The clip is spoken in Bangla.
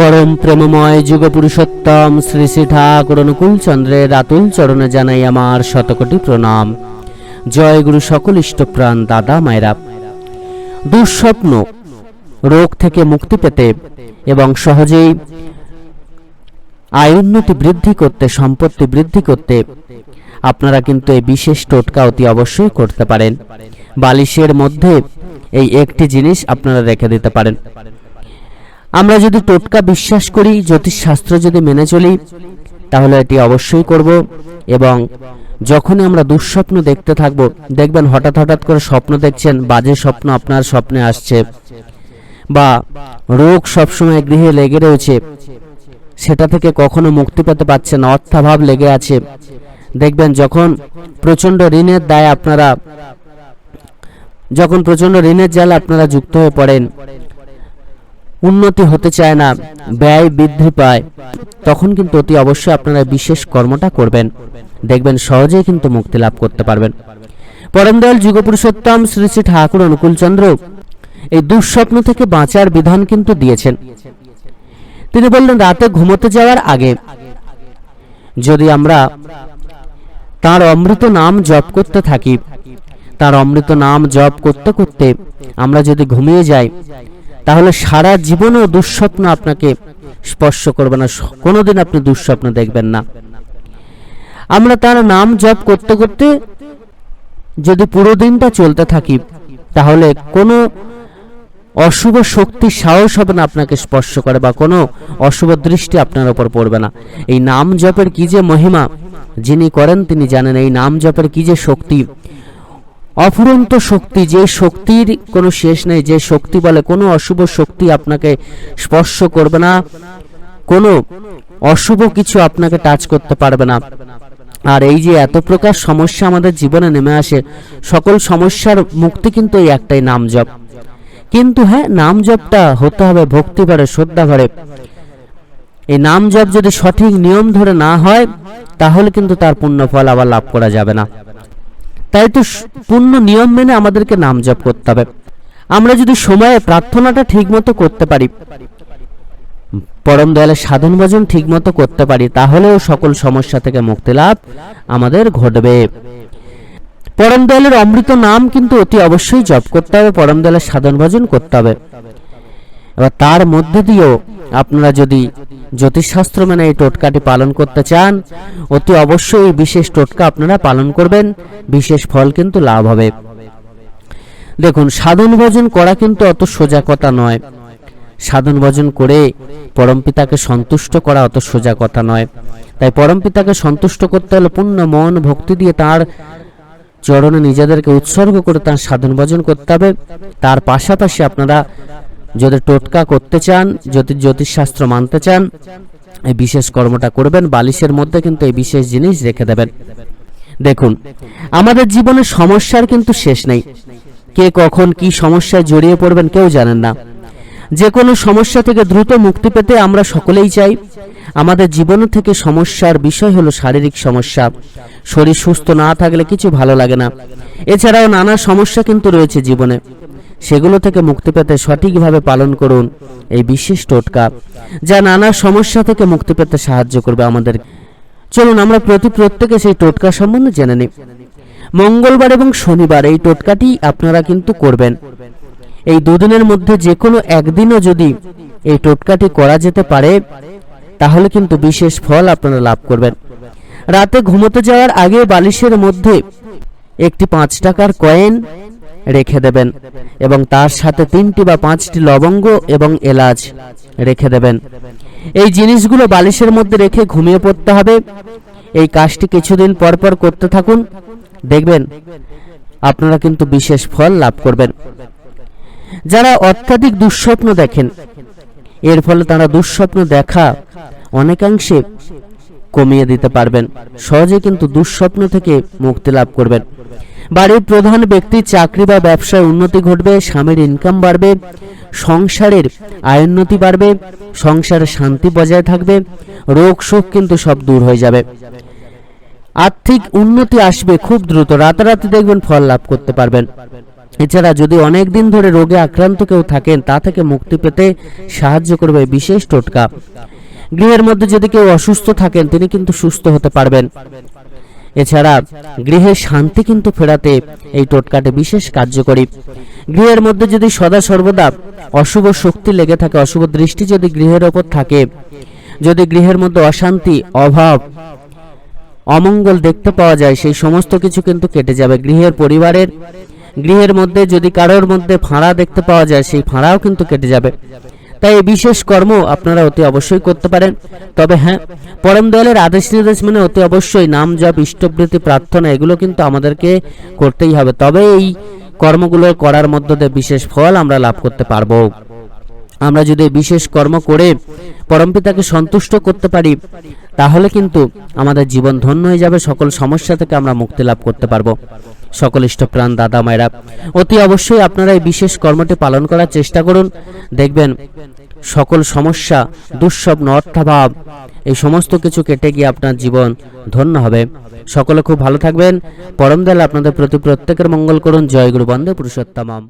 পরম প্রেমময় যুগ পুরুষোত্তম শ্রী শ্রী ঠাকুর অনুকূল চন্দ্রের আতুল চরণে জানাই আমার শতকোটি প্রণাম। জয় গুরু সকল ইষ্টপ্রাণ দাদা মায়েরা। দুঃস্বপ্ন রোগ থেকে মুক্তি পেতে এবং সহজেই আয়োন্নতি বৃদ্ধি করতে, সম্পত্তি বৃদ্ধি করতে আপনারা কিন্তু এই বিশেষ টোটকা অতি অবশ্যই করতে পারেন। বালিশের মধ্যে এই একটি জিনিস আপনারা রেখে দিতে পারেন। আমরা যদি টোটকা বিশ্বাস করি, জ্যোতিষশাস্ত্র যদি মেনে চলি, তাহলে এটি অবশ্যই করব এবং যখনই আমরা দুঃস্বপ্ন দেখতে থাকব, দেখবেন হঠাৎ হঠাৎ করে স্বপ্ন দেখছেন, বাজে স্বপ্ন আপনার স্বপ্নে আসছে বা রোগ সবসময় গৃহে লেগে রয়েছে, সেটা থেকে কখনো মুক্তি পেতে পারছেন অর্থাভাব লেগে আছে। দেখবেন যখন প্রচণ্ড ঋণের দায় আপনারা, যখন প্রচণ্ড ঋণের জালে আপনারা যুক্ত হয়ে পড়েন উন্নতি হতে চায় না, ব্যয় বৃদ্ধি পায়, তখন কিন্তু অতি অবশ্যই আপনারা বিশেষ কর্মটা করবেন। দেখবেন সহজেই কিন্তু মুক্তি লাভ করতে পারবেন। পরমদয়াল যুগপুরুষোত্তম শ্রী শ্রী ঠাকুর অনুকূলচন্দ্র এই দুঃস্বপ্ন থেকে বাঁচার বিধান কিন্তু দিয়েছেন। তিনি বললেন, রাতে ঘুমোতে যাওয়ার আগে যদি আমরা তার অমৃত নাম জপ করতে থাকি, তার অমৃত নাম জপ করতে করতে আমরা যদি ঘুমিয়ে যাই তাহলে সারা জীবনেও দুঃস্বপ্ন আপনাকে স্পর্শ করবে না, কোনোদিন আপনি দুঃস্বপ্ন দেখবেন না। আমরা তার নাম জপ করতে করতে যদি পুরো দিনটা চলতে থাকি, তাহলে কোনো অশুভ শক্তি, সাহস হবে না আপনাকে স্পর্শ করে বা কোনো অশুভ দৃষ্টি আপনার ওপর পড়বে না। এই নাম জপের কি যে মহিমা, যিনি করেন তিনি জানেন, এই নাম জপের কি যে শক্তি অফুরন্ত শক্তি, যে শক্তির কোনো শেষ নেই, যে শক্তি বলে কোনো অশুভ শক্তি আপনাকে স্পর্শ করবে না, কোনো অশুভ কিছু আপনাকে টাচ করতে পারবে না। আর এই যে এত প্রকার সমস্যা আমাদের জীবনে নেমে আসে, সকল সমস্যার মুক্তি কিন্তু এই একটাই নাম জপ কিন্তু হ্যাঁ নাম জপটা হতে হবে ভক্তি ভরে, শ্রদ্ধা ভরে। এই নাম জপ যদি সঠিক নিয়ম ধরে না হয়, তাহলে কিন্তু তার পূর্ণ ফল আবার লাভ করা যাবে না। তাই তো পূর্ণ নিয়ম মেনে আমাদেরকে নাম জপ করতে হবে। আমরা যদি সময়ে প্রার্থনাটা ঠিকমতো করতে পারি, পরম দয়ালের সাধন ভজন ঠিকমতো করতে পারি, তাহলেও সকল সমস্যা থেকে মুক্তি লাভ আমাদের ঘটবে। পরম দয়ালের অমৃত নাম কিন্তু অতি অবশ্যই জপ করতে হবে, পরম দয়ালের সাধন ভজন করতে হবে। এবার তার মধ্যে দিয়েও আপনারা যদি জ্যোতিষশাস্ত্র মানে এই টোটকাটি পালন করতে চান, অতি অবশ্যই এই বিশেষ টোটকা আপনারা পালন করবেন। বিশেষ ফল কিন্তু লাভ হবে। দেখুন, সাধন ভজন করা কিন্তু অত সোজা কথা নয়। সাধন ভজন করে পরমপিতাকে সন্তুষ্ট করা অত সোজা কথা নয়। তাই পরমপিতাকে সন্তুষ্ট করতে হলে পূর্ণ মন, ভক্তি দিয়ে তার চরণে নিজেদেরকে উৎসর্গ করে তার সাধন ভজন করতে হবে। তার পাশাপাশি আপনারা যদি টোটকা করতে চান, যদি জ্যোতিষশাস্ত্র মানতে চান, এই বিশেষ কর্মটা করবেন, বালিশের মধ্যে কিন্তু এই বিশেষ জিনিস রেখে দেবেন। দেখুন, আমাদের জীবনে সমস্যার কিন্তু শেষ নেই। কে কখন কি সমস্যায় জড়িয়ে পড়বেন কেউ জানেন না। যে কোনো সমস্যা থেকে দ্রুত মুক্তি পেতে আমরা সকলেই চাই। আমাদের জীবন থেকে সমস্যার বিষয় হলো শারীরিক সমস্যা। শরীর সুস্থ না থাকলে কিছু ভালো লাগে না। এছাড়াও নানা সমস্যা কিন্তু রয়েছে জীবনে। সেগুলো থেকে মুক্তি পেতে সঠিকভাবে পালন করুন এই বিশেষ টোটকা, যা নানা সমস্যা থেকে মুক্তি পেতে সাহায্য করবে আমাদের। চলুন আমরা প্রতি প্রত্যেকে সেই টোটকা সম্বন্ধে জেনে নিই। মঙ্গলবার এবং শনিবার এই টোটকাটি আপনারা কিন্তু করবেন। এই দুদিনের মধ্যে যে কোনো একদিনও যদি এই টোটকাটি করা যেতে পারে, তাহলে কিন্তু বিশেষ ফল আপনারা লাভ করবেন। রাতে ঘুমোতে যাওয়ার আগে বালিশের মধ্যে একটি পাঁচ টাকার কয়েন রেখে দেবেন এবং তার সাথে তিনটি বা পাঁচটি লবঙ্গ এবং এলাচ রেখে দেবেন। এই জিনিসগুলো বালিশের মধ্যে রেখে ঘুমিয়ে পড়তে হবে। এই কাজটি কিছুদিন পর পর করতে থাকুন। দেখবেন আপনারা কিন্তু বিশেষ ফল লাভ করবেন। যারা অত্যাধিক দুঃস্বপ্ন দেখেন, এর ফলে তারা দুঃস্বপ্ন দেখা অনেকাংশে কমিয়ে দিতে পারবেন। সহজে কিন্তু দুঃস্বপ্ন থেকে মুক্তি লাভ করবেন। বাড়ির প্রধান ব্যক্তির চাকরি বা ব্যবসায় উন্নতি ঘটবে, স্বামীর ইনকাম বাড়বে, সংসারের আয়োন্নতি বাড়বে, সংসারে শান্তি বজায় থাকবে, রোগ শোক কিন্তু সব দূর হয়ে যাবে। আর্থিক উন্নতি আসবে খুব দ্রুত, রাতারাতি দেখবেন ফল লাভ করতে পারবেন। এছাড়া যদি অনেক দিন ধরে রোগে আক্রান্ত কেউ থাকেন, তা থেকে মুক্তি পেতে সাহায্য করবে বিশেষ টোটকা। গৃহের মধ্যে যদি কেউ অসুস্থ থাকেন, তিনি কিন্তু সুস্থ হতে পারবেন। এছাড়া গৃহে শান্তি কিন্তু ফেরাতে এই টোটকাটি বিশেষ কার্যকরী। গৃহের মধ্যে যদি সদা সর্বদা অশুভ শক্তি লেগে থাকে, অশুভ দৃষ্টি যদি গৃহের ওপর থাকে, যদি গৃহের মধ্যে অশান্তি, অভাব, অমঙ্গল দেখতে পাওয়া যায়, সেই সমস্ত কিছু কিন্তু কেটে যাবে। গৃহের পরিবারের, গৃহের মধ্যে যদি কারোর মধ্যে ফাঁড়া দেখতে পাওয়া যায়, সেই ফাঁড়াও কিন্তু কেটে যাবে। তাই এই বিশেষ কর্ম আপনারা অতি অবশ্যই করতে পারেন। তবে হ্যাঁ পরম দয়ালের আদেশ নির্দেশ মানে অতি অবশ্যই নাম জপ, ইষ্টবৃত্তি, প্রার্থনা, এগুলো কিন্তু আমাদেরকে করতেই হবে। তবে এই কর্মগুলো করার মধ্য দিয়ে বিশেষ ফল আমরা লাভ করতে পারব। আমরা যদি বিশেষ কর্ম করে পরমপিতাকে সন্তুষ্ট করতে পারি, তাহলে কিন্তু আমাদের জীবন ধন্য হয়ে যাবে, সকল সমস্যা থেকে আমরা মুক্তি লাভ করতে পারব। সকল ইষ্টপ্রাণ দাদা মায়েরা, অতি অবশ্যই আপনারা এই বিশেষ কর্মটি পালন করার চেষ্টা করুন। দেখবেন সকল সমস্যা, দুঃস্বপ্ন, অর্থাভাব, এই সমস্ত কিছু কেটে গিয়ে আপনার জীবন ধন্য হবে। সকলে খুব ভালো থাকবেন। পরম দয়াল আপনাদের প্রতি প্রত্যেকের মঙ্গল করুন। জয় গুরু বন্দে পুরুষোত্তমম।